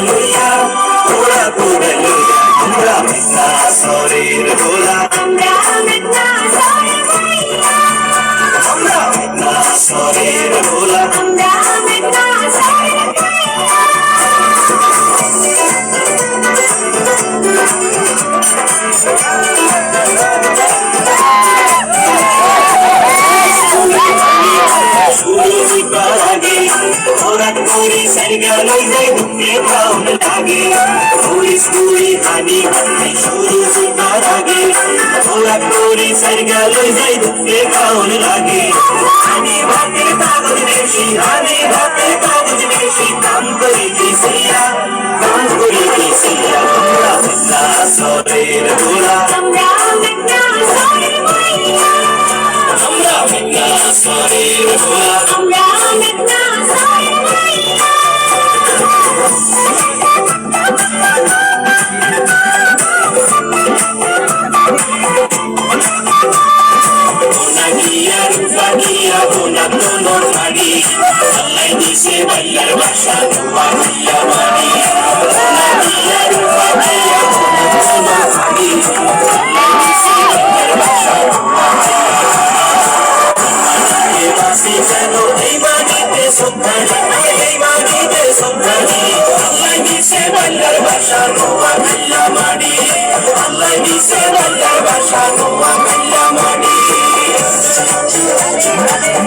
কোদাই লইয়া ঘোড়া কোদাই লইয়া আমরা মেঘনা সরের দোলা আমরা মেঘনা সরের মাইয়া আমরা লাগে পুলিশ পুরি হানি হানি শুরু হইবার আগে ঘোড়া করে সাইগা লই যাই দুঃখে প্রাণ লাগে। হানি ভাতে কাগজ বেশি হানি ভাতে কাগজ বেশি কাম করে দিছিয়া কাম করে দিছিয়া আমরা মেঘনা সরের ঘোড়া আমরা মেঘনা সরের মাইয়া আমরা মেঘনা সরের ঘোড়া Bonangia, Rufagia, Bonatono, Mari, Salai dice bailar basa, Rufagia, Mari, Bonangia, Rufagia, Bonatono, Mari, Salai dice bailar basa, Rufagia, Basi jano, ei manite sottani, ei manite sottani, Salai dice bailar basa, Rufagia, Mari, Salai dice bailar basa, Rufagia, Mari.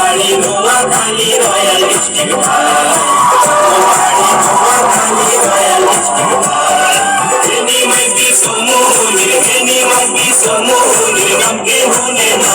বাড়ি নোয়া খালি royal district বাড়ি নোয়া খালি royal district এনি মাইকি সমুনি এনি মাইকি সমুনি নামকে হুনে না